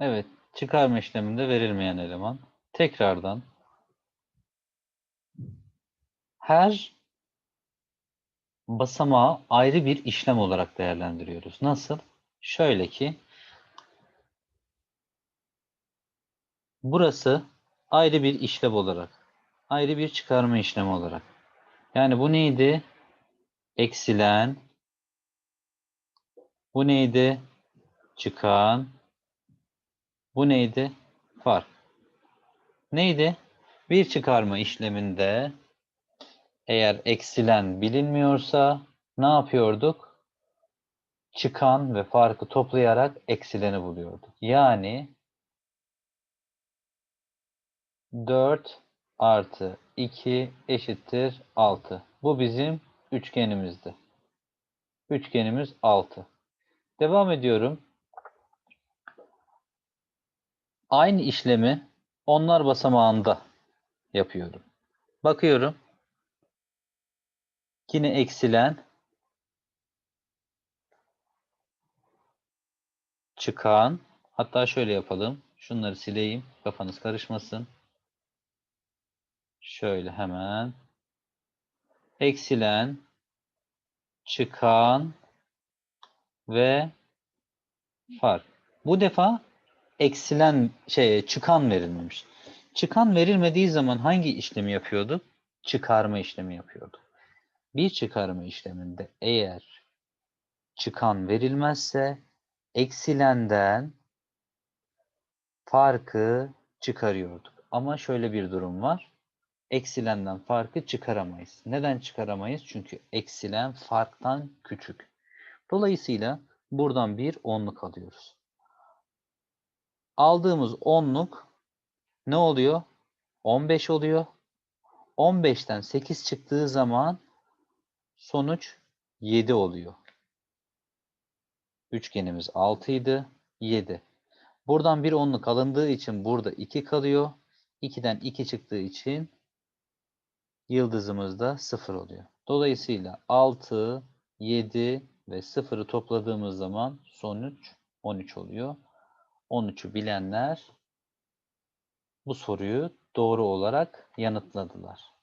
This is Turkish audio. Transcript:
Evet, çıkarma işleminde verilmeyen eleman. Tekrardan her basamağı ayrı bir işlem olarak değerlendiriyoruz. Nasıl? Şöyle ki burası ayrı bir işlem olarak, ayrı bir çıkarma işlemi olarak. Yani bu neydi? Eksilen. Bu neydi? Çıkan. Bu neydi? Fark. Neydi? Bir çıkarma işleminde eğer eksilen bilinmiyorsa ne yapıyorduk? Çıkan ve farkı toplayarak eksileni buluyorduk. Yani 4 artı 2 eşittir 6. Bu bizim üçgenimizdi. Üçgenimiz 6. Devam ediyorum. Aynı işlemi onlar basamağında yapıyorum. Bakıyorum. Yine eksilen çıkan hatta şöyle yapalım. Şunları sileyim. Kafanız karışmasın. Şöyle hemen eksilen çıkan ve fark. Bu defa eksilen şey çıkan verilmemiş. Çıkan verilmediği zaman hangi işlemi yapıyorduk? Çıkarma işlemi yapıyorduk. Bir çıkarma işleminde eğer çıkan verilmezse eksilenden farkı çıkarıyorduk. Ama şöyle bir durum var. Eksilenden farkı çıkaramayız. Neden çıkaramayız? Çünkü eksilen farktan küçük. Dolayısıyla buradan bir onluk alıyoruz. Aldığımız onluk ne oluyor? 15 oluyor. 15'ten 8 çıktığı zaman sonuç 7 oluyor. Üçgenimiz 6 idi. 7. Buradan bir onluk alındığı için burada 2 kalıyor. 2'den 2 çıktığı için yıldızımız da 0 oluyor. Dolayısıyla 6, 7 ve 0'ı topladığımız zaman sonuç 13 oluyor. 13'ü bilenler bu soruyu doğru olarak yanıtladılar.